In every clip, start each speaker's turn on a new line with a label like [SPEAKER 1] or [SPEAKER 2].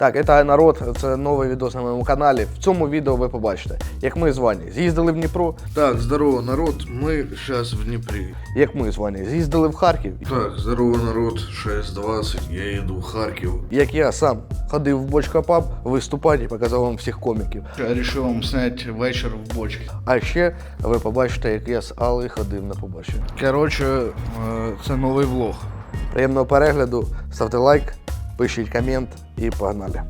[SPEAKER 1] Так, вітаю народ, це новий відео на моєму каналі. В цьому відео ви побачите, як ми з Ваней з'їздили в Дніпро,
[SPEAKER 2] Так, здорово, народ. Мы сейчас в Днепре.
[SPEAKER 1] як ми з Ваней з'їздили в Харків,
[SPEAKER 2] Так, здорово, народ. 6.20. Я иду в Харків.
[SPEAKER 1] як я сам ходив в бочка паб виступати показав вам всіх коміків.
[SPEAKER 2] Я решил вам снять вечір в бочці.
[SPEAKER 1] А ще ви побачите, як я з Алли ходив на побачення.
[SPEAKER 2] Коротше, е, це новий влог.
[SPEAKER 1] Приємного перегляду, ставте лайк, пишіть комент і погнали.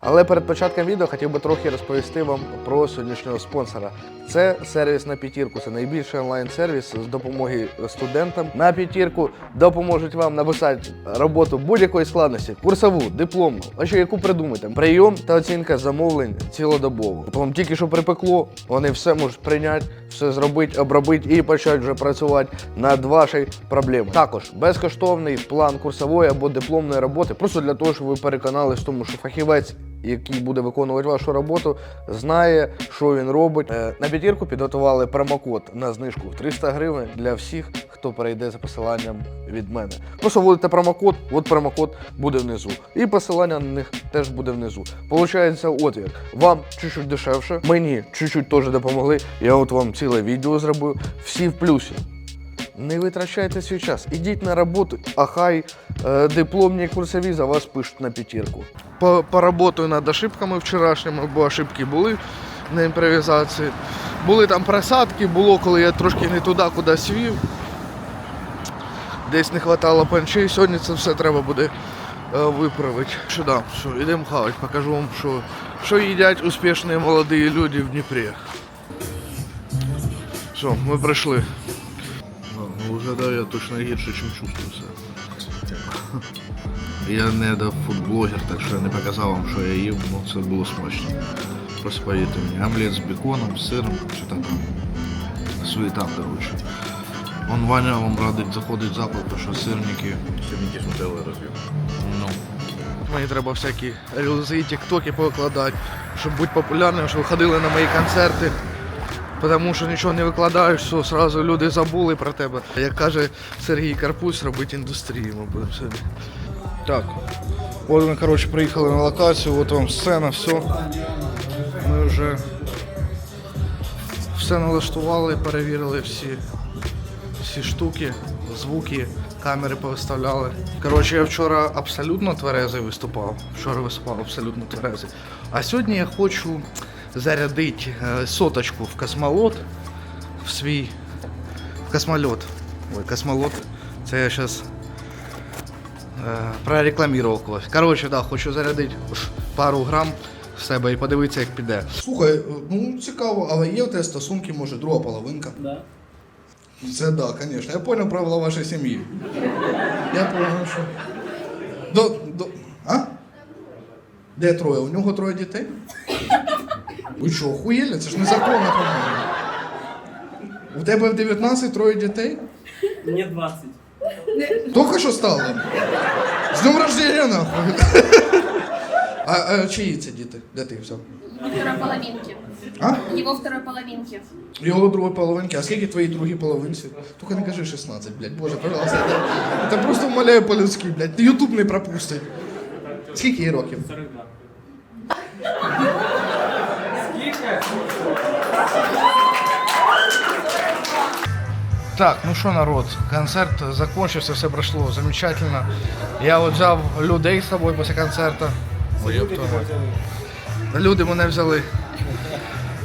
[SPEAKER 1] Але перед початком відео хотів би трохи розповісти вам про сьогоднішнього спонсора. Це сервіс на п'ятірку. Це найбільший онлайн-сервіс з допомоги студентам. На п'ятірку допоможуть вам написати роботу будь-якої складності, курсову, дипломну, а що яку придумаєте. Прийом та оцінка замовлень цілодобово. Вам тільки що припекло, вони все можуть прийняти, все зробити, обробити і почати вже працювати над вашою проблемою. Також безкоштовний план курсової або дипломної роботи, просто для того, щоб ви переконались в тому, що фахівець який буде виконувати вашу роботу, знає, що він робить. Е, На п'ятірку підготували промокод на знижку 300 гривень для всіх, хто перейде за посиланням від мене. Просто вводите промокод, от промокод буде внизу. І посилання на них теж буде внизу. Получається, от як. Вам чуть-чуть дешевше, мені чуть-чуть теж допомогли. Я от вам ціле відео зробив. Всі в плюсі. Не витрачайте свій час. Ідіть на роботу, а хай е, дипломні курсові за вас пишуть на п'ятірку.
[SPEAKER 2] По- Поработаю над ошибками вчорашніми, бо ошибки були на імпровізації. Були там просадки, було, коли я трошки не туди, куди свів. Десь не вистачало панчей. Сьогодні це все треба буде е, виправити. Що да, що, йдемо хавати, покажу вам, що, що їдять успішні молоді люди в Дніпрі. Все, ми прийшли. Виглядаю я точно гірше, ніж чувствую. Я не до фудблогер, так що я не показав вам, що я їв, ну це було смачно. Просто повірте мені, омлет з беконом, з сиром, що там суета, коротше. Он Ваня вам радить заходить в заклад, тому що сирники. Сирники з нутеллою розбив. Ну. Мені треба всякі рілзи, тіктоки повикладати, щоб бути популярним, щоб ходили на мої концерти. Тому що нічого не викладаєш, все, одразу люди забули про тебе. Як каже Сергій Карпусь, робити індустрію ми будемо. Так, от ми, коротше, приїхали на локацію, от вам сцена, все. Ми вже все налаштували, перевірили всі, всі штуки, звуки, камери повиставляли. Коротше, я вчора абсолютно тверезий виступав. Вчора виступав абсолютно тверезий. А сьогодні я хочу зарядити е, соточку в космолот, в свій в космольот. Ой, космолот. Це я зараз е, прорекламував когось. Коротше, да, хочу зарядити пару грам в себе і подивитися, як піде.
[SPEAKER 3] Слухай, ну цікаво, але є у тебе стосунки, може, друга половинка?
[SPEAKER 4] Да.
[SPEAKER 3] Це да, звісно. Я понял правила вашої сім'ї. Я понял, що. До, до... А? Де троє? У нього троє дітей? Ви що, охуєли? Це ж незаконно, по-моєму. У тебе в 19 троє дітей?
[SPEAKER 4] Мне 20.
[SPEAKER 3] Тільки що стало? З днем рождения, нахуй. А, а чиї це діти? Де ти їх взяв?
[SPEAKER 5] Его второй половинки.
[SPEAKER 3] А?
[SPEAKER 5] Его второй половинки.
[SPEAKER 3] Його другої половинки. А скільки твоїй другій половинці? Тільки не кажи 16, блядь. Боже, пожалуйста. Це, це просто вмоляю по-людськи, блядь. Ютуб не пропустить. Скільки їй років?
[SPEAKER 4] 42.
[SPEAKER 2] Так, ну що, народ, концерт закончився, все пройшло замечательно. Я от взяв людей з собою після концерту. Ой. Люди мене взяли.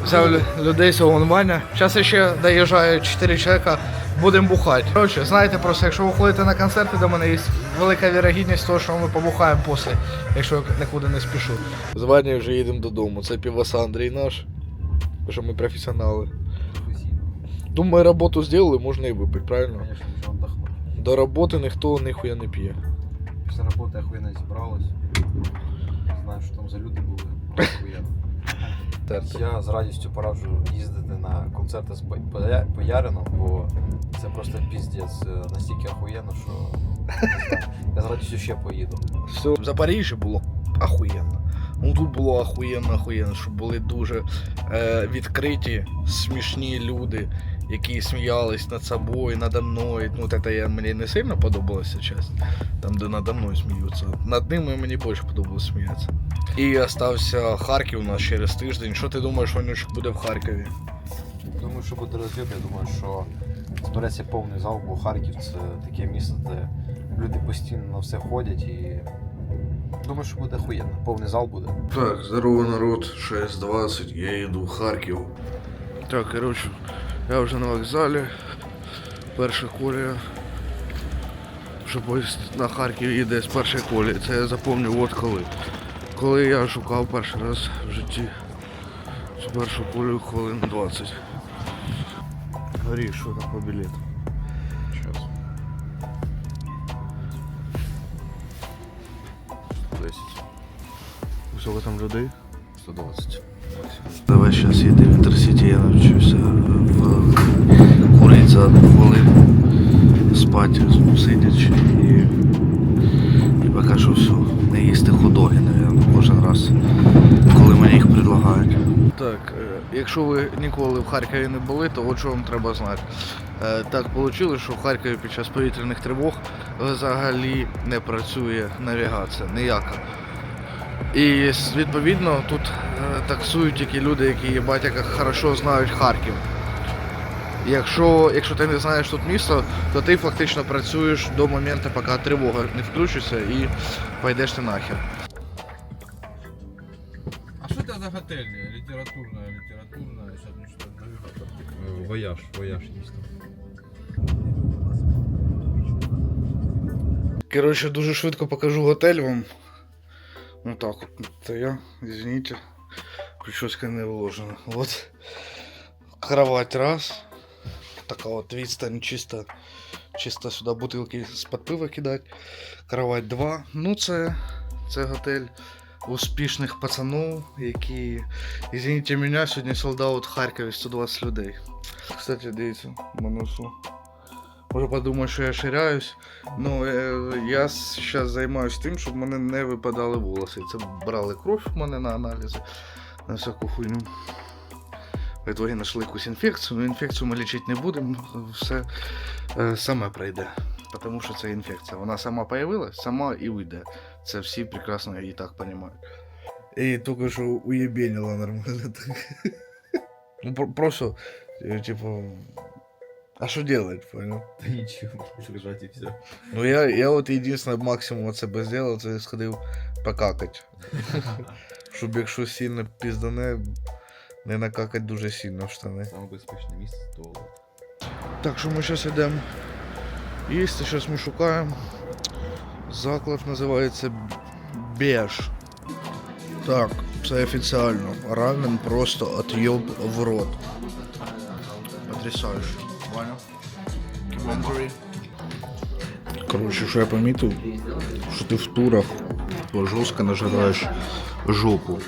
[SPEAKER 2] Взяв людей сьогодні Ваня. Зараз ще доїжджає 4 чоловіка, будемо бухати. Коротше, знаєте просто, якщо ви ходите на концерти до мене, є велика вірогідність того, що ми побухаємо після, якщо я нікуди не спішу. З Ванею вже їдемо додому. Це півоса Андрій наш, що ми професіонали. Думаю, роботу зробили, можна і випити, правильно?
[SPEAKER 6] Конечно, нічого отдохнуть.
[SPEAKER 2] До роботи ніхто ніхуя не п'є.
[SPEAKER 6] Після роботи охуєнно зібралась. Не знаю, що там за люди були. Охуєнно. Я з радістю пораджу їздити на концерти з По- Поя- Боярином, бо це просто піздець. е, Настільки охуєнно, що не знаю. я з радістю ще поїду.
[SPEAKER 2] Все. В Запоріжжі було ахуєнно. Ну тут було ахуєнно, ахуєнно, що були дуже е, відкриті, смішні люди, які сміялись над собою, надо мною. Ну, це я, мені не сильно подобалася часть, там, де надо мною сміються. Над ними мені більше подобалось сміятися.
[SPEAKER 1] І остався Харків у нас через тиждень. Що ти думаєш, Ванючок буде в Харкові?
[SPEAKER 6] Думаю, що буде розйоб, я думаю, що збереться повний зал, бо Харків це таке місто, де люди постійно на все ходять і. Думаю, що буде охуєнно. Повний зал буде.
[SPEAKER 2] Так, здорово, народ, 6.20, я їду в Харків. Так, коротше, я вже на вокзалі. Перша колія. Що поїзд на Харків їде з першої колії. Це я запам'ятав от коли. Коли я шукав перший раз в житті цю першу колію хвилин 20. Горі, що там по білету?
[SPEAKER 6] 10.
[SPEAKER 2] Сколько там людей?
[SPEAKER 6] 120.
[SPEAKER 2] Давай зараз їди в Інтерсіті, я навчуся в курить за одну хвилину спати, сидячи і, і поки що все. Не їсти ходоги, наверное, кожен раз, коли мені їх предлагають. Так, е, якщо ви ніколи в Харкові не були, то от що вам треба знати. Е, Так вийшло, що в Харкові під час повітряних тривог взагалі не працює навігація ніяка. І відповідно тут е, таксують тільки люди, які їбать, як хорошо знають Харків. Якщо, якщо ти не знаєш тут місто, то ти фактично працюєш до моменту, поки тривога не включиться і пойдеш ти нахер.
[SPEAKER 4] А что это за готель? Литературная, литературная, сейчас ну навигатор.
[SPEAKER 6] Е, Вояж, вояж дійсно.
[SPEAKER 2] Коротше, дуже швидко покажу готель вам. Ну так. Це я, извините. Прическа не вложена. Вот. Кровать раз. Така от відстань чисто, чисто сюди бутилки з-під пива кидать. Кровать 2. Ну це, це готель успішних пацанов, які, извините мене, сьогодні солдат в Харкові 120 людей. Кстати, дивіться, манусу. Може подумати, що я ширяюсь. Ну, е, я зараз займаюся тим, щоб мене не випадали волоси. Це брали кров в мене на аналізи, на всяку хуйню. В итоге знайшли якусь інфекцію, але інфекцію ми лічити не будемо, все е, саме пройде. Тому що це інфекція. Вона сама появилась, сама і уйде. Це всі прекрасно і так розуміють. І тільки що уєбенило нормально так. Ну, просто, е, типу. А що делать, понял?
[SPEAKER 6] Та нічого, лежать і все.
[SPEAKER 2] Ну я, я от єдине максимум от себе зробив, це сходив покакать. Щоб якщо сильно піздане, не накакать дуже сильно в штани.
[SPEAKER 6] Саме безпечне місце туалет.
[SPEAKER 2] Так що ми зараз йдемо їсти, зараз ми шукаємо. Заклад називається Беж. Так, це офіціально. Рамен просто от'єб в рот. Потрясающе. Коротше, що я помітив, що ти в турах жорстко нажираєш жопу.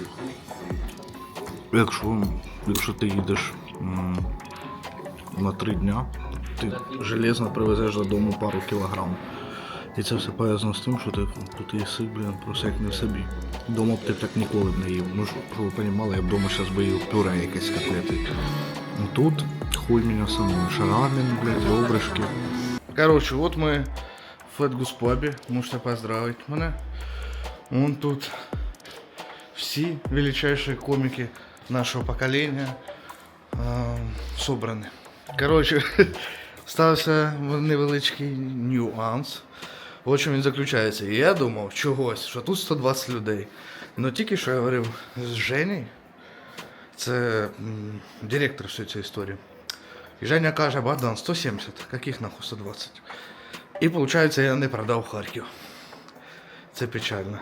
[SPEAKER 2] Якщо, якщо ти їдеш м, на три дня, ти железно привезеш додому пару кілограм. І це все пов'язано з тим, що ти тут їси, блін, просто як не в собі. Дома б ти так ніколи б не їв. Ну, щоб ви розуміли, я б дома зараз би їв пюре якесь котлети. Тут хуй мене самого. Шарамен, блядь, обришки. Короче, от ми в Фетгус пабі, можете поздравити мене. Вон тут всі величайші коміки нашого покоління е, собрані. Коротше, стався невеличкий нюанс. В чому він заключається. Я думав чогось, що тут 120 людей. Ну тільки що я говорив з Женєю, це м, директор всієї цієї історії. Женя каже, Богдан, 170, яких нахуй 120? І виходить, я не продав Харків. Це печально.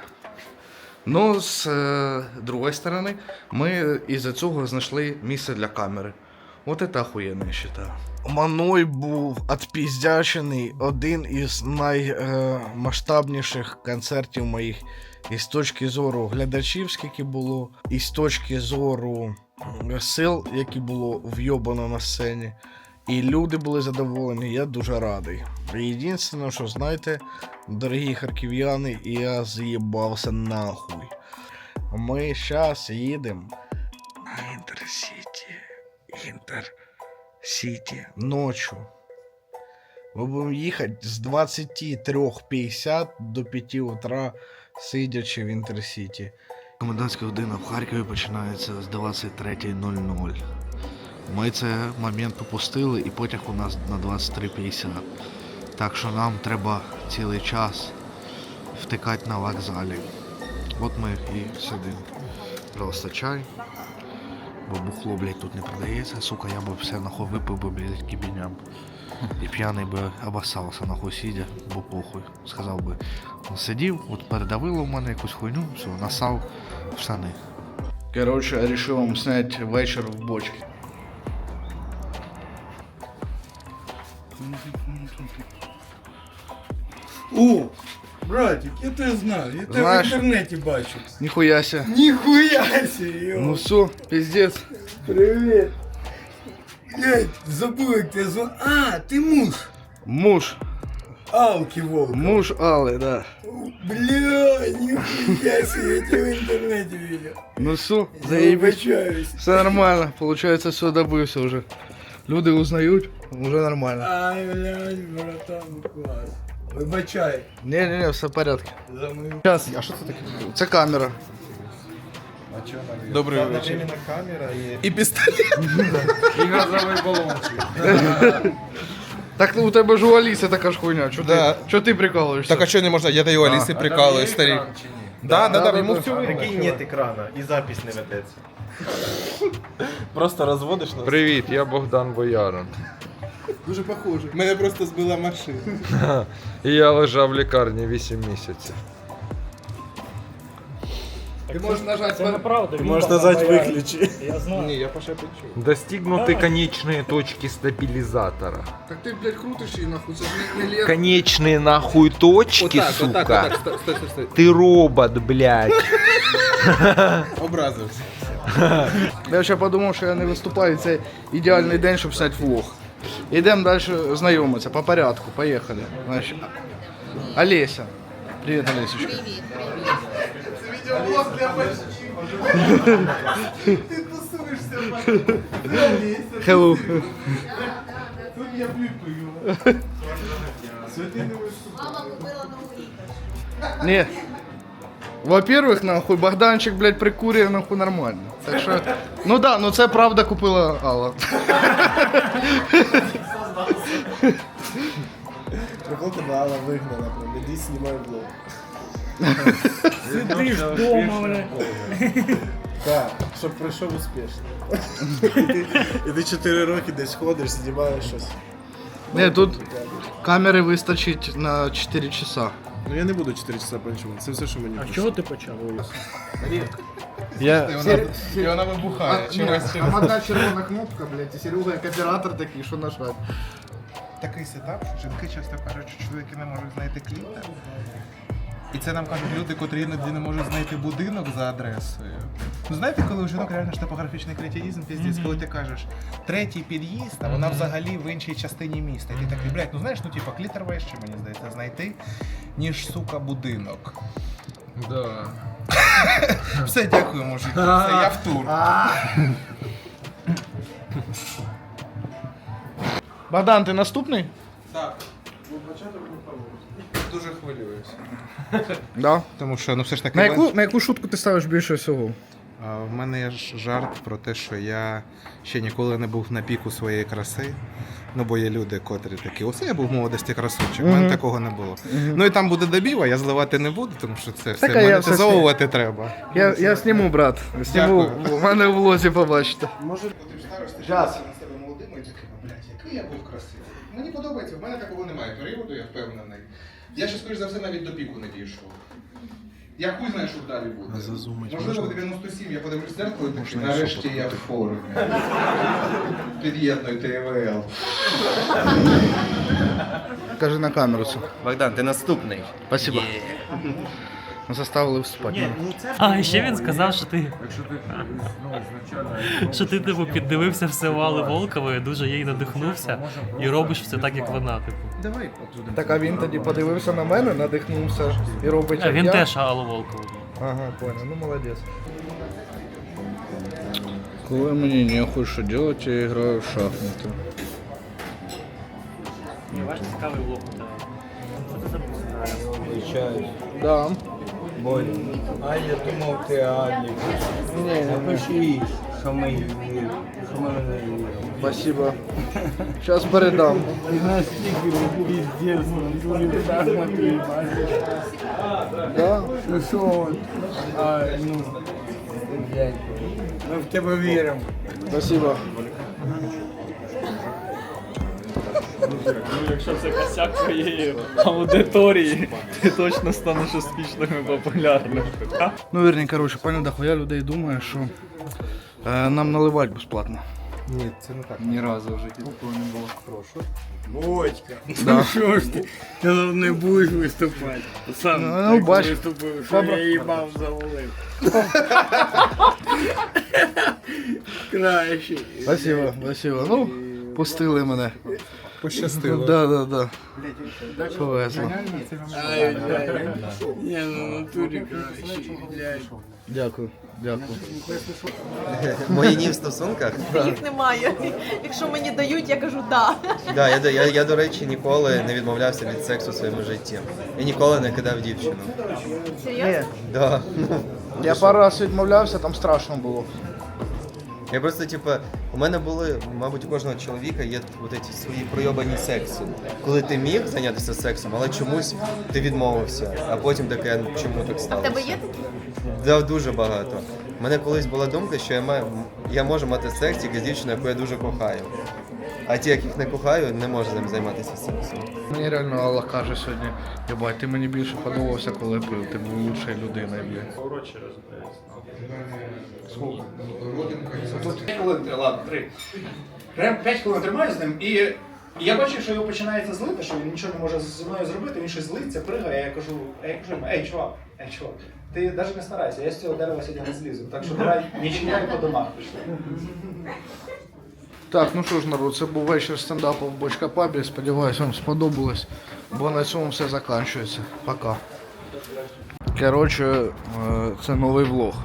[SPEAKER 2] Ну, з е, другої сторони, ми із-за цього знайшли місце для камери. От це охуєнно, я вважаю. Мною був відпіздячений один із наймасштабніших концертів моїх і з точки зору глядачів, скільки було, і з точки зору сил, які було вйобано на сцені. І люди були задоволені, я дуже радий. Єдине, що знаєте, дорогі харків'яни, я з'їбався нахуй. Ми зараз їдемо на Інтерсіті. Інтерсіті ночью. Ми будемо їхати з 23.50 до 5 утра, сидячи в Інтерсіті.
[SPEAKER 7] Комендантська година в Харкові починається з 23.00. Ми цей момент упустили і потяг у нас на 23.50. Так що нам треба цілий час втикати на вокзалі. От ми і сидимо. Просто чай. Бо бухло, блядь, тут не продається. Сука, я би все нахуй випив би, блядь, кибіням. І п'яний би обоссався нахуй сидя, бо похуй. Сказав би, сидів, от передавило в мене якусь хуйню, все, насав в штани.
[SPEAKER 2] Короче, решил вам снять вечер в бочке.
[SPEAKER 8] О, братик, я тебе знаю, я тебе
[SPEAKER 2] Знаєш-
[SPEAKER 8] в інтернеті бачу.
[SPEAKER 2] Нихуя себе.
[SPEAKER 8] Ніхуя себе,
[SPEAKER 2] Ну
[SPEAKER 8] йо.
[SPEAKER 2] все, пиздец.
[SPEAKER 8] Привіт. Блять, забув, як тебе звати. А, ти муж.
[SPEAKER 2] Муж,
[SPEAKER 8] Алки Волк.
[SPEAKER 2] муж Аллы, да.
[SPEAKER 8] Бля, нихуя себе, я тебя в интернете видел.
[SPEAKER 2] Ну все,
[SPEAKER 8] Я
[SPEAKER 2] заебись.
[SPEAKER 8] вибачаюсь.
[SPEAKER 2] Все нормально, получается, все добывся уже. Люди узнають, уже нормально.
[SPEAKER 8] Ай, блядь, братан, клас. Вибачай.
[SPEAKER 2] Не-не-не, все в порядке.
[SPEAKER 8] За мою...
[SPEAKER 2] Сейчас. А що це таке? Це камера.
[SPEAKER 8] Добрий вечір. камера і... І пістолет.
[SPEAKER 4] И газовый баллончик.
[SPEAKER 2] Так ну, у тебе ж у Аліси така ж хуйня. Чо
[SPEAKER 9] Да.
[SPEAKER 2] ти, чо ти прикалуєшся?
[SPEAKER 9] Так а что не можно? Я-то и у Алисы прикалываюсь, старик. Да, да, да, ему все
[SPEAKER 10] Прикинь, нет екрана і запись не ведеться. Просто розводиш нас.
[SPEAKER 4] Привіт, я Богдан Боярин.
[SPEAKER 2] Дуже похоже.
[SPEAKER 9] Мене просто збила машина.
[SPEAKER 4] І я лежав в лікарні 8 місяців.
[SPEAKER 2] Ти можеш нажати
[SPEAKER 10] Це неправда. Ти можеш назвати виключи. Я знаю.
[SPEAKER 9] Ні, я пошепчу.
[SPEAKER 4] Достигнуты конечные точки стабилизатора.
[SPEAKER 2] Так ти, блядь, крутиш її нахуй, це ж не, не лето.
[SPEAKER 4] Конечные нахуй точки, сука.
[SPEAKER 9] стой, стой, стой, стой.
[SPEAKER 4] Ты робот, блядь.
[SPEAKER 9] Образився.
[SPEAKER 2] Я ще подумав, що я не виступаю, це ідеальний день, щоб зняти влог. Йдемо далі знайомитися, по порядку, поїхали. Значить, Олеся. Привіт, Олесечка. Привіт, привіт. Hello. Не. Во-первых, нахуй, Богданчик, блядь, прикурює, нахуй нормально. Так що, ну да, ну це правда купила Алла.
[SPEAKER 10] Прикол тебе Алла вигнала, прям іди знімай влог.
[SPEAKER 8] Сидиш вдома, бля.
[SPEAKER 10] Так, щоб пройшов успішно. І ти 4 роки десь ходиш, знімаєш щось.
[SPEAKER 2] Не, тут камери вистачить на 4 часа.
[SPEAKER 10] Ну я не буду 4 часа панчувати, це все, що мені
[SPEAKER 8] А чого ти почав?
[SPEAKER 10] Я...
[SPEAKER 9] І вона вибухає.
[SPEAKER 2] Там одна червона кнопка, блядь, і Серега як оператор такий, що нажать.
[SPEAKER 11] такий сетап, що жінки часто кажуть, що чоловіки не можуть знайти клітер. І це нам кажуть люди, котрі іноді не можуть знайти будинок за адресою. Ну знаєте, коли у жінок реально ж топографічний кретінізм, піздець, коли ти кажеш третій під'їзд, а вона взагалі в іншій частині міста. І ти такий, блядь, ну знаєш, ну типа клітер вище, мені здається, знайти, ніж сука будинок.
[SPEAKER 4] Да.
[SPEAKER 11] Все, дякую, мужики. Все, я в тур.
[SPEAKER 2] Богдан, ти наступний? Так.
[SPEAKER 9] Дуже хвилююсь.
[SPEAKER 2] Да.
[SPEAKER 9] Тому що, ну все ж таки,
[SPEAKER 2] На яку, на яку шутку ти ставиш більше всього?
[SPEAKER 9] А, В мене є ж жарт про те, що я ще ніколи не був на піку своєї краси. Ну, бо є люди, котрі такі, оце я був в молодості красунчик, в мене такого не було. Ну і там буде добіва, я зливати не буду, тому що це все
[SPEAKER 2] Так, а я все
[SPEAKER 9] монетизовувати треба.
[SPEAKER 2] Я, я зніму, брат.
[SPEAKER 9] Дякую.
[SPEAKER 2] у мене в влозі побачите.
[SPEAKER 11] Може, ти ставиш ти на себе молодим і такий, «Ну, блядь, який я був красивий. Мені подобається, в мене такого немає періоду, я впевнений. Я ще, скоріш за все, навіть до піку не дійшов. Я хуй знаю, що далі буде. Можливо, в 97 я подивлюсь в зеркало і такий, нарешті я в формі. Під'єднуйте ТВЛ.
[SPEAKER 2] Кажи на камеру.
[SPEAKER 10] Богдан, ти наступний.
[SPEAKER 2] Спасибо. Заставили вступати.
[SPEAKER 12] А, і ще він сказав, що ти. Що ти типу піддивився все у Алли Волкової, дуже їй надихнувся і робиш все так, як вона, типу.
[SPEAKER 2] Так, а він тоді подивився на мене, надихнувся і робить.
[SPEAKER 12] А
[SPEAKER 2] як
[SPEAKER 12] він
[SPEAKER 2] я.
[SPEAKER 12] теж Аллу Волкову.
[SPEAKER 2] Ага, понял, ну молодец. Коли мені нехуй що делать, я граю в шахмати.
[SPEAKER 12] Ваш цікавий влог.
[SPEAKER 2] Да.
[SPEAKER 8] Боря. А я думав, ти Алі. Напиши, що ми що ми не віримо.
[SPEAKER 2] Спасибо. Зараз передам.
[SPEAKER 8] Ти настільки піздець, дуже шахмати.
[SPEAKER 2] Да?
[SPEAKER 8] Ну що, от, а, ну, блядь, ми в тебе віримо.
[SPEAKER 2] Спасибо.
[SPEAKER 12] Якщо це косяк твоєї аудиторії, ти точно станеш успішним і популярним.
[SPEAKER 2] Ну, верні, коротше, пані дохуя людей думає, що е, нам наливати безплатно.
[SPEAKER 10] Ні, це не так.
[SPEAKER 8] Ні разу в житті такого не було. Прошу. Бочка, ну що ж ти, ти не будеш виступати. Сам
[SPEAKER 2] Ну, ну,
[SPEAKER 8] так
[SPEAKER 2] бач.
[SPEAKER 8] виступив, що я їбав завалив. Краще.
[SPEAKER 2] Спасибо, спасибо. Ну, пустили мене.
[SPEAKER 10] Пощастило.
[SPEAKER 2] Да, да, да. Повезло.
[SPEAKER 8] Ні, ну натурі краще.
[SPEAKER 2] Дякую, дякую.
[SPEAKER 6] Мої ні в стосунках.
[SPEAKER 13] Їх немає. Якщо мені дають, я кажу да.
[SPEAKER 6] Да, я, до- я, я, до речі, ніколи не відмовлявся від сексу в своєму житті. Я ніколи не кидав дівчину.
[SPEAKER 13] Серйозно?
[SPEAKER 6] Да.
[SPEAKER 2] Я пару раз відмовлявся, там страшно було.
[SPEAKER 6] Я просто, типу, у мене були, мабуть, у кожного чоловіка є от ці свої пройобані секси. Коли ти міг зайнятися сексом, але чомусь ти відмовився, а потім таке, «Ну, чому так сталося?
[SPEAKER 13] тебе є такі?
[SPEAKER 6] Да, дуже багато. У мене колись була думка, що я маю, я можу мати секс тільки з дівчиною, яку я дуже кохаю. А ті, яких не кохаю, не можу з ним займатися сексом.
[SPEAKER 2] Мені реально Алла каже сьогодні, єбать, ти мені більше подобався, коли пив, ти був лучшою людиною, блядь.
[SPEAKER 14] П'ять хвилин, три, ладно, три. Прям 5 хвилин тримаю з ним, і я бачу, що його починається злити, що він нічого не може зі мною зробити, він щось злиться, пригає, я кажу, а я кажу, йому, ей, чувак, ей, чувак, ти навіть не старайся, я з цього дерева сьогодні не злізу, так що давай не чиняй по домах пішли.
[SPEAKER 2] Так, ну що ж, народ, це був вечір стендапу в Бочка Пабі. Сподіваюсь, вам сподобалось, бо на цьому все закінчується. Пока. Коротше, е, це новий влог.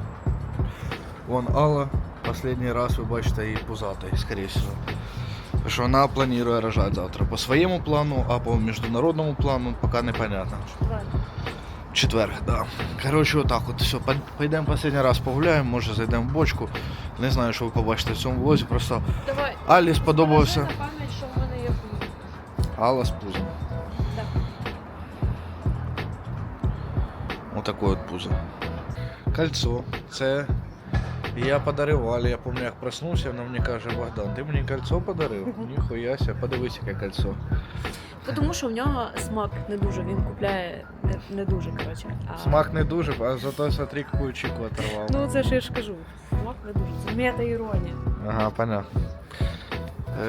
[SPEAKER 2] Вон Алла. Последній раз ви бачите її пузатою, скоріше всього. Тому Що вона планує рожати завтра по своєму плану, а по міжнародному плану поки непонятно. Четверг, да. Коротше, отак от все. Пойдемо останній раз погуляємо, може зайдемо в бочку. Не знаю, що ви побачите в цьому влозі. Просто
[SPEAKER 13] Давай.
[SPEAKER 2] Алі сподобався.
[SPEAKER 13] Скажи на пам'ять, що в мене є пузо.
[SPEAKER 2] Алла з пузом.
[SPEAKER 13] Так.
[SPEAKER 2] Отаке от пузо. Кольцо. Це я подарив Алі. Я пам'ятаю, як проснувся, вона мені каже, Богдан, ти мені кольцо подарив? Ніхуяся, подивись, яке кольцо.
[SPEAKER 13] Тому що в нього смак не дуже, він купляє не, не дуже, коротше. А...
[SPEAKER 2] Смак не дуже, а зато смотри, яку чіку оторвав.
[SPEAKER 13] Ну це ж я ж кажу. Смак не дуже. Це мета-іронія.
[SPEAKER 2] Ага, понятно.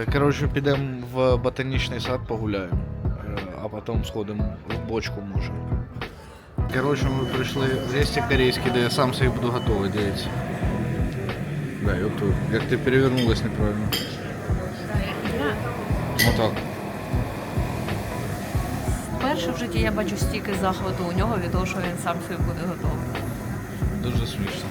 [SPEAKER 2] Е, Коротше, підемо в ботанічний сад погуляємо, Е, а потім сходимо в бочку, може. Коротше, ми прийшли в ресті корейський, де я сам собі буду готовий, дивіться. Да, і отут. Як ти перевернулась неправильно. Отак.
[SPEAKER 13] Вперше в житті я бачу стільки захвату у нього від того, що він сам собі буде готовий.
[SPEAKER 2] Дуже смішно.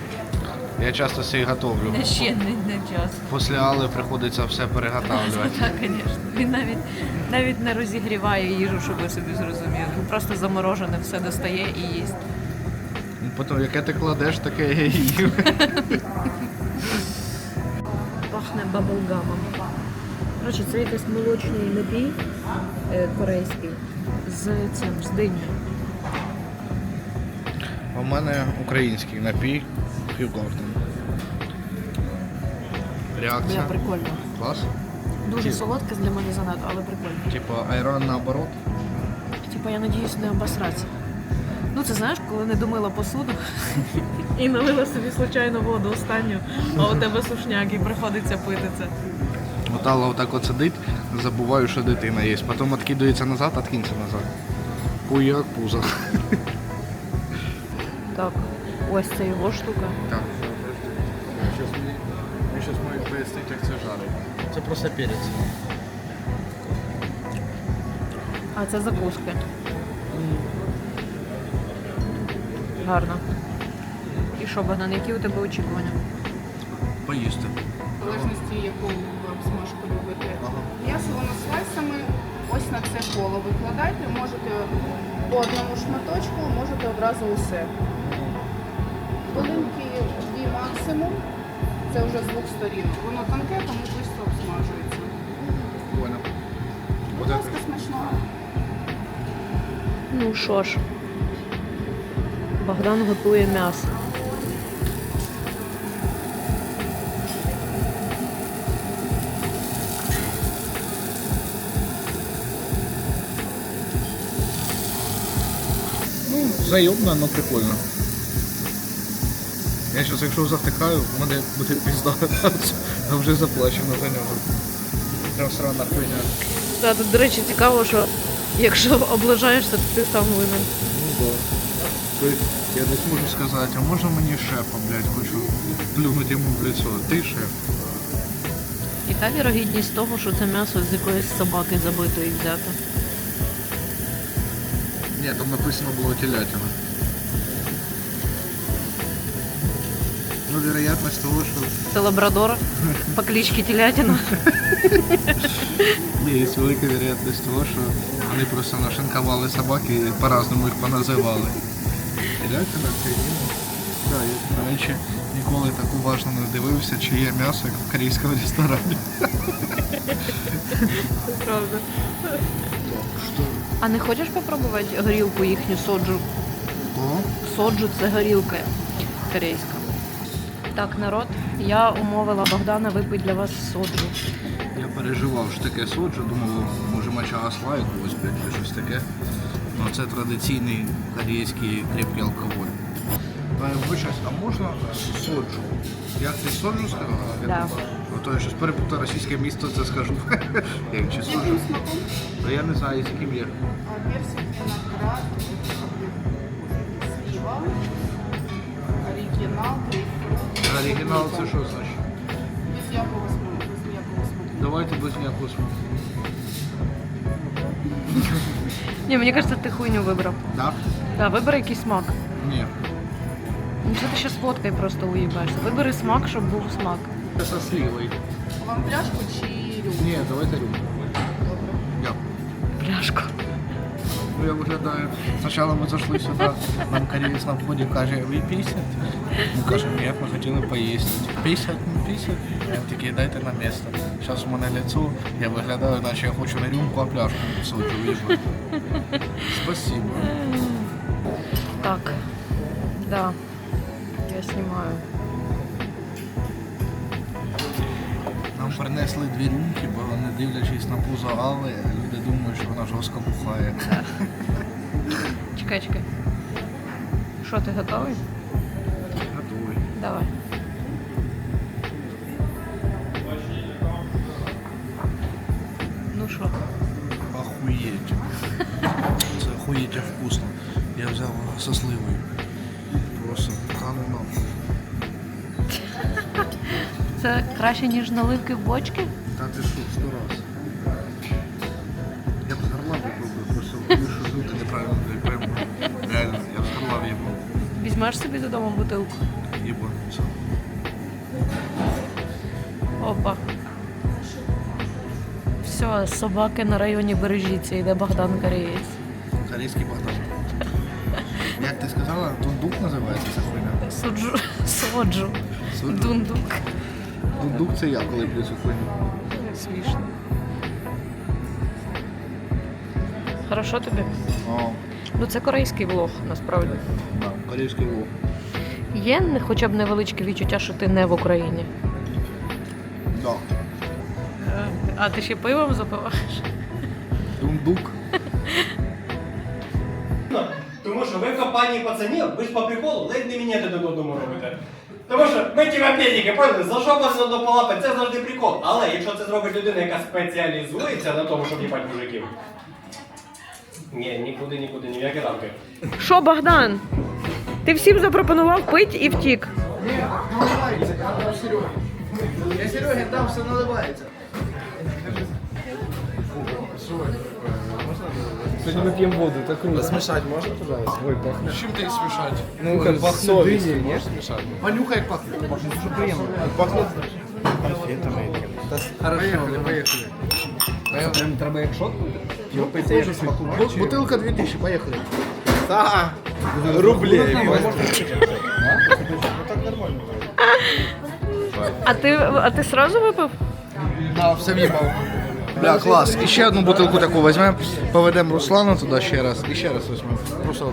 [SPEAKER 2] Я часто собі готовлю.
[SPEAKER 13] Ще не, не час.
[SPEAKER 2] Після Алли приходиться все переготавлювати.
[SPEAKER 13] Так, звісно. Він навіть навіть не розігріває їжу, щоб ви собі зрозуміли. Він просто заморожене все достає і їсть.
[SPEAKER 2] Ну, Потім, яке ти кладеш, таке я їм.
[SPEAKER 13] Пахне баблгамом. Коротше, це якийсь молочний напій е, корейський з цим, з динню.
[SPEAKER 2] А в мене український напій.
[SPEAKER 13] Бля,
[SPEAKER 2] Реакція.
[SPEAKER 13] прикольно.
[SPEAKER 2] Клас.
[SPEAKER 13] Дуже
[SPEAKER 2] Ті-
[SPEAKER 13] солодке для мене занадто, але прикольно.
[SPEAKER 2] Типа айрон наоборот.
[SPEAKER 13] Типа я надіюсь не обосратися. Ну, це знаєш, коли не домила посуду і налила собі случайно воду останню, а у тебе сушняк і приходиться пити це.
[SPEAKER 2] От Алла отак от сидить, забуваю, що дитина є. Потім відкидується назад, відкинься назад. Хуяк пузо.
[SPEAKER 13] Так, ось це його штука.
[SPEAKER 2] Так. Ми зараз маємо пояснити, як це жарить. Це просто перець.
[SPEAKER 13] А це закуски. Гарно. І що, Богдан, які у тебе очікування?
[SPEAKER 2] Поїсти.
[SPEAKER 5] В залежності, яку ви зможете любити. М'ясо воно слайсами. Ось на це коло викладайте. Можете по одному шматочку, можете одразу усе. Хвилинки дві максимум. Це вже з двох сторін. Воно тонке, тому швидко обсмажується. Будь ласка, смачного.
[SPEAKER 13] Ну що ж, Богдан готує м'ясо.
[SPEAKER 2] Заємно, але прикольно. Я зараз, якщо завтикаю, в мене буде пізда, а вже заплачено за нього. Прям срана хуйня.
[SPEAKER 13] Та тут, до речі, цікаво, що якщо облажаєшся, то ти сам винен.
[SPEAKER 2] Ну да. Тобто я десь можу сказати, а можна мені шефа, блядь, хочу плюнути йому в лицо. Ти шеф.
[SPEAKER 13] Яка вірогідність того, що це м'ясо з якоїсь собаки забитої взято?
[SPEAKER 2] Ні, там написано було телятина. Ну, вероятность того, що
[SPEAKER 13] Це лабрадор по кличці Телятина.
[SPEAKER 2] Ні, є велика вероятность того, що вони просто нашинкували собаки і по-разному їх поназивали. Телятина, свинина. Да, я, до речі, ніколи так уважно не дивився, чи є м'ясо, як в корейському ресторані.
[SPEAKER 13] Правда. А не хочеш попробувати горілку їхню соджу? Соджу це горілка корейська. Так, народ, я умовила Богдана випити для вас соджу.
[SPEAKER 2] Я переживав, що таке соджу, думав, може моча осла якогось, блядь, чи щось таке. Ну, це традиційний корейський крепкий алкоголь. Вибачаюсь, а можна соджу? Як ти соджу сказала?
[SPEAKER 13] Да.
[SPEAKER 2] То я щось перепутав російське місто, це скажу. Як чи соджу? Та я не знаю, з яким є.
[SPEAKER 5] А, Персик, виноград, слива, оригінал, грейпфрут.
[SPEAKER 2] Оригінал це що значить?
[SPEAKER 5] Без якого смаку, без ніякого смаку.
[SPEAKER 2] Давайте без ніякого смаку.
[SPEAKER 13] Ні, мені кажеться, ти хуйню вибрав.
[SPEAKER 2] Так?
[SPEAKER 13] Да, вибери якийсь смак.
[SPEAKER 2] Ні.
[SPEAKER 13] Ну що ти ще з фоткою просто уїбаєшся? Вибери смак, щоб був смак.
[SPEAKER 2] Це со сливою.
[SPEAKER 5] Вам пляшку чи рюмку?
[SPEAKER 2] Ні, давайте рюмку. Дякую.
[SPEAKER 13] Пляшку.
[SPEAKER 2] Ну, я виглядаю. Спочатку ми зайшли сюди, нам кореєць на вході каже, ви 50? Ми кажемо, ні, ми хотіли поїсти. 50, ну 50. Він такий, дайте на місце. Зараз у мене лицо, я виглядаю, наче я хочу не рюмку, а пляшку соджу вибрати. Спасибо.
[SPEAKER 13] Так. Да. Я знімаю.
[SPEAKER 2] Принесли дві рюмки, бо не дивлячись на пузо Алли, люди думають, що вона жорстко бухає.
[SPEAKER 13] Чекай, чекай. Що, ти готовий?
[SPEAKER 2] Готовий.
[SPEAKER 13] Давай. Ну що?
[SPEAKER 2] Охуєть. Це охуєть вкусно. Я взяв со сливою. Просто кану нахуй.
[SPEAKER 13] Це краще, ніж наливки в бочки?
[SPEAKER 2] Та ти що, сто раз. Я б з попробую, просто вишу жути неправильно, я прям реально, я б з в'їбав.
[SPEAKER 13] Візьмеш собі додому бутилку.
[SPEAKER 2] Єбан, все.
[SPEAKER 13] Опа. Все, собаки на районі бережіться, йде Богдан Кореєць.
[SPEAKER 2] Корейський Богдан. Як ти сказала, дундук називається ця хуйня?
[SPEAKER 13] Суджу, соджу.
[SPEAKER 2] Суджу?
[SPEAKER 13] Дундук.
[SPEAKER 2] Дундук це я, коли п'ю цю хуйню.
[SPEAKER 13] Смішно. Хорошо тобі?
[SPEAKER 2] О,
[SPEAKER 13] Ну це корейський влог, насправді.
[SPEAKER 2] да, корейський вов.
[SPEAKER 13] Є не- хоча б невеличке відчуття, що ти не в Україні.
[SPEAKER 2] Да.
[SPEAKER 13] А ти ще пивом запиваєш?
[SPEAKER 2] Дундук.
[SPEAKER 9] Тому що ви в компанії пацанів, ви ж по приколу ледь не міняти до додому робите. Тому що ми ті вапєдники, поняли, за що до полапи, це завжди прикол. Але якщо це зробить людина, яка спеціалізується на тому, щоб їбати мужиків. Ні, нікуди, нікуди, ніякі рамки.
[SPEAKER 13] Що, Богдан? Ти всім запропонував пить і втік.
[SPEAKER 3] Ні, наливається, Я Сереге там все наливається.
[SPEAKER 8] Сьогодні ми п'ємо воду, так круто. Смішати можна, пожалуйста? Ой, пахне.
[SPEAKER 3] Чим ти їх смішати?
[SPEAKER 8] Ну, как пахне дині, ні? Смішати.
[SPEAKER 3] Понюхай, як пахне. Пахне дуже приємно.
[SPEAKER 8] Пахне конфетами.
[SPEAKER 3] Поїхали, поїхали.
[SPEAKER 8] Прям треба як шот?
[SPEAKER 10] Йопайте, як смакувати.
[SPEAKER 2] Бу- Бутылка 2000, поехали.
[SPEAKER 10] Та, рублей.
[SPEAKER 13] А ти, а ти сразу випив?
[SPEAKER 2] Да, все в'їбав. Бля, клас. І ще одну бутилку таку візьмемо, поведемо Руслана туди ще раз. І ще раз візьмемо. Просто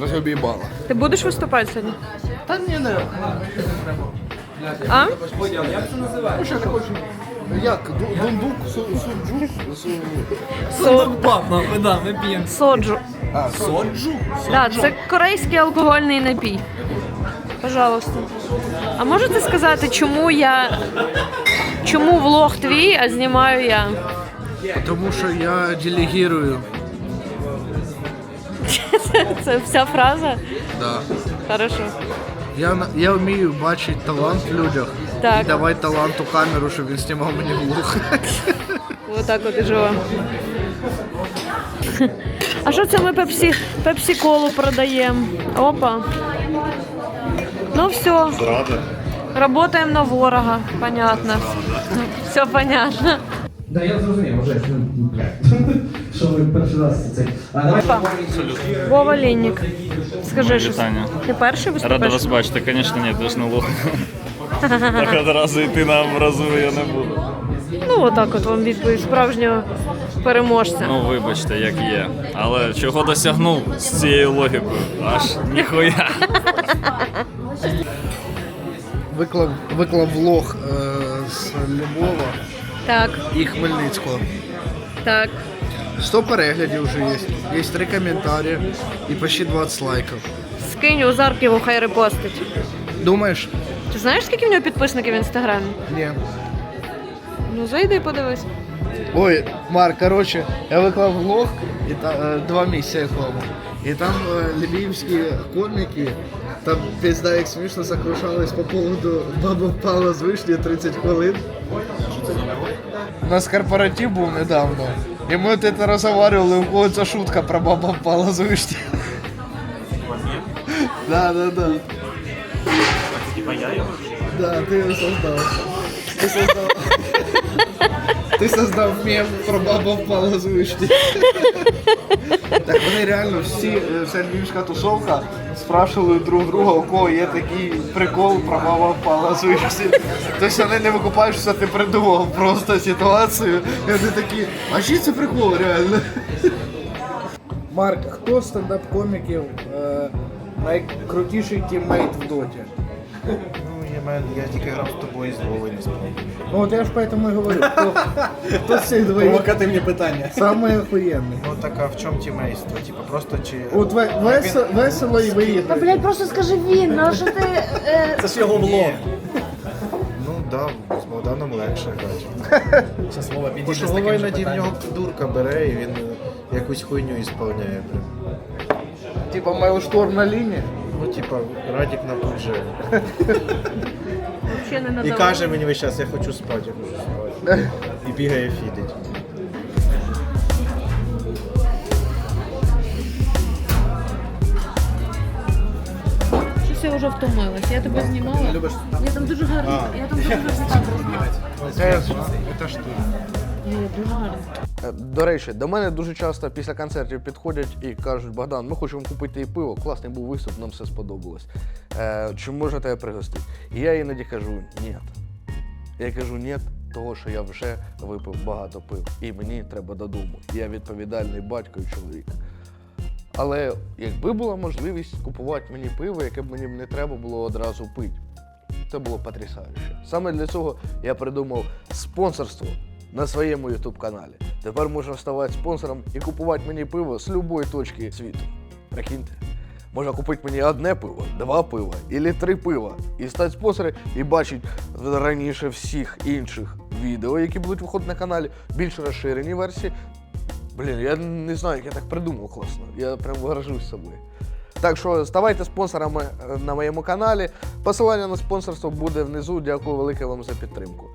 [SPEAKER 2] розоб'їбало.
[SPEAKER 13] Ти будеш виступати сьогодні?
[SPEAKER 2] Та ні, не.
[SPEAKER 13] А?
[SPEAKER 2] Ну, ще не хочу. Як? Ду- Дундук, су- суджук? су-
[SPEAKER 13] Со... Соджу.
[SPEAKER 2] А, соджу?
[SPEAKER 13] Да, це корейський алкогольний напій. Пожалуйста. А можете сказати, чому я. Чому влог твій, а знімаю я?
[SPEAKER 2] Тому що я делегірую.
[SPEAKER 13] Це, це вся фраза?
[SPEAKER 2] Да.
[SPEAKER 13] Хорошо.
[SPEAKER 2] Я, на- я вмію бачити талант в людях.
[SPEAKER 13] Так.
[SPEAKER 2] І давати таланту камеру, щоб він знімав мені влог.
[SPEAKER 13] Отак от і живе. А що це ми пепсі, пепсі колу продаємо? Опа. Ну все. Работаем на ворога, понятно. Все понятно.
[SPEAKER 9] Да, я зрозумів, вже. Що ви перший раз це. А давай.
[SPEAKER 13] Вова Ліннік. Скажи щось.
[SPEAKER 15] Вітання.
[SPEAKER 13] Ти перший виступаєш?
[SPEAKER 15] Рада вас бачити, звісно, ні, ти ж не лох. Так одразу йти на образу я не буду.
[SPEAKER 13] Ну, отак от вам відповідь справжнього переможця.
[SPEAKER 15] Ну, вибачте, як є. Але чого досягнув з цією логікою? Аж ніхуя.
[SPEAKER 2] Виклав, виклав влог е, з Львова
[SPEAKER 13] Так,
[SPEAKER 2] і Хмельницького.
[SPEAKER 13] так.
[SPEAKER 2] 100 переглядів вже є. Є 3 коментарі і почти 20 лайків.
[SPEAKER 13] Скинь у Зарківу, хай репостить.
[SPEAKER 2] Думаєш?
[SPEAKER 13] Ти знаєш, скільки в нього підписників в інстаграмі?
[SPEAKER 2] Ні.
[SPEAKER 13] Ну зайди подивись.
[SPEAKER 2] Ой, Марк, коротше, я виклав влог і та, е, два місяці тому. І там е, львівські коміки, там пізда як смішно сокрушались по поводу баба впала з вишні 30 хвилин. У нас корпоратив був недавно. І ми от це розговорювали, у кого ця шутка про баба впала з вишні. Да, да, да. Да, ти його создав. Ти создав. Ти создав мем про баба впала з вишні. Так вони реально всі, е, вся львівська тусовка спрашували друг друга, у кого є такий прикол про баба впала. Тобто вони не викупають, що ти придумав просто ситуацію. І вони такі, а чи це прикол реально? Марк, хто стендап-коміків е, найкрутіший тіммейт в доті?
[SPEAKER 10] Ну, я, тільки грав з тобою з Вовою не спав.
[SPEAKER 2] Ну от я ж поэтому і говорю, хто, хто з цих двоїх
[SPEAKER 14] Помагати питання.
[SPEAKER 2] самий охуєнний.
[SPEAKER 10] Ну так а в чому тімейство? Типа просто чи.
[SPEAKER 2] От ве- весело, весело і
[SPEAKER 13] Та
[SPEAKER 2] виїхати.
[SPEAKER 13] блядь, просто скажи він, ну що ти. Е...
[SPEAKER 14] Це ж його влог.
[SPEAKER 10] Ну да, з Богданом легше грати.
[SPEAKER 14] Зараз Вова
[SPEAKER 10] Бо
[SPEAKER 14] підійде
[SPEAKER 10] що
[SPEAKER 14] таким
[SPEAKER 10] Вова
[SPEAKER 14] же
[SPEAKER 10] іноді в
[SPEAKER 14] питанням.
[SPEAKER 10] нього дурка бере і він е, якусь хуйню ісполняє. блін.
[SPEAKER 2] Типа Майлшторм на лінії.
[SPEAKER 10] Типа, Радік на.
[SPEAKER 13] Взагалі не
[SPEAKER 10] І
[SPEAKER 13] надавав.
[SPEAKER 10] каже мені весь час, я хочу спати, я хочу спати. І бігає фідить.
[SPEAKER 13] Щось я вже втомилась. Я тебе знімала. Я там дуже гарно. Я там дуже гарно.
[SPEAKER 10] Це, це ж ти.
[SPEAKER 13] Ні, дуже гарно.
[SPEAKER 1] Е, До речі, до мене дуже часто після концертів підходять і кажуть, Богдан, ми хочемо купити і пиво, класний був виступ, нам все сподобалось. Е, чи можна тебе пригостити? І я іноді кажу ні. Я кажу ні, того що я вже випив багато пив. І мені треба додому. Я відповідальний батько і чоловік. Але якби була можливість купувати мені пиво, яке б мені не треба було одразу пити, це було потрясающе. Саме для цього я придумав спонсорство на своєму YouTube каналі. Тепер можна ставати спонсором і купувати мені пиво з будь-якої точки світу. Прикиньте. Можна купити мені одне пиво, два пива або три пива і стати спонсором і бачити раніше всіх інших відео, які будуть виходити на каналі, більш розширені версії. Блін, я не знаю, як я так придумав класно. Я прям горжусь собою. Так що ставайте спонсорами е, на моєму каналі. Посилання на спонсорство буде внизу. Дякую велике вам за підтримку.